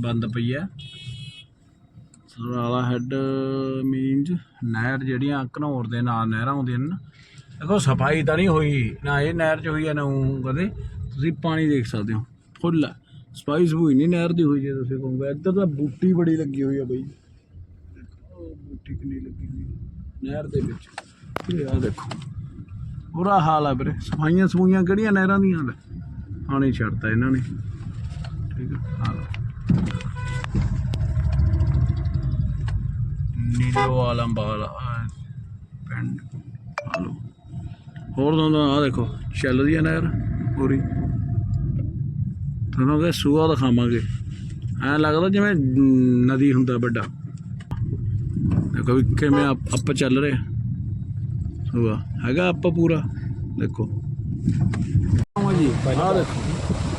ਬੰਦ ਪਈ ਹੈ। ਸਰਾਲਾ ਹੈੱਡ ਮੀਨਸ ਨਹਿਰ ਜਿਹੜੀਆਂ ਘਨੌਰ ਦੇ ਨਾਲ ਨਹਿਰਾਂ ਆਉਂਦੀਆਂ ਨੇ ਦੇਖੋ ਸਫ਼ਾਈ ਤਾਂ ਨਹੀਂ ਹੋਈ, ਨਾ ਇਹ ਨਹਿਰ ਚ ਹੋਈ ਹੈ, ਨਾ ਕਦੇ। ਤੁਸੀਂ ਪਾਣੀ ਦੇਖ ਸਕਦੇ ਹੋ, ਫੁੱਲ ਹੈ। ਸਫ਼ਾਈ ਸਫੂਈ ਨਹੀਂ ਨਹਿਰ ਦੀ ਹੋਈ ਜੇ ਤੁਸੀਂ ਕਹੋਗੇ, ਇੱਧਰ ਤਾਂ ਬੂਟੀ ਬੜੀ ਲੱਗੀ ਹੋਈ ਆ ਬਈ। ਦੇਖੋ, ਬੂਟੀ ਕਿੰਨੀ ਲੱਗੀ ਹੋਈ ਨਹਿਰ ਦੇ ਵਿੱਚ। ਇਹ ਆ ਦੇਖੋ। ਬੁਰਾ ਹਾਲ ਆ ਵੀਰੇ ਸਫਾਈਆਂ ਸਫੂਈਆਂ ਕਿਹੜੀਆਂ ਨਹਿਰਾਂ ਦੀਆਂ ਪਾਣੀ ਛੱਡਤਾ ਇਹਨਾਂ ਨੇ। ਠੀਕ ਹੈ ਆ ਨੀਲੋ ਆਲਮ ਬਾਲਾ ਪਿੰਡ ਆ ਹੋਰ ਦੋਨੋਂ ਆ ਦੇਖੋ ਚੱਲਦੀ ਆ ਨਹਿਰ ਪੂਰੀ। ਤੁਹਾਨੂੰ ਕਿ ਸੂਆ ਦਿਖਾਵਾਂਗੇ, ਐ ਲੱਗਦਾ ਜਿਵੇਂ ਨਦੀ ਹੁੰਦਾ ਵੱਡਾ। ਦੇਖੋ ਵੀ ਕਿਵੇਂ ਅਪ ਅਪ ਚੱਲ ਰਿਹਾ। ਸੂਆ ਹੈਗਾ ਅਪ ਪੂਰਾ, ਦੇਖੋ। ਜੀ ਆ ਦੇਖੋ।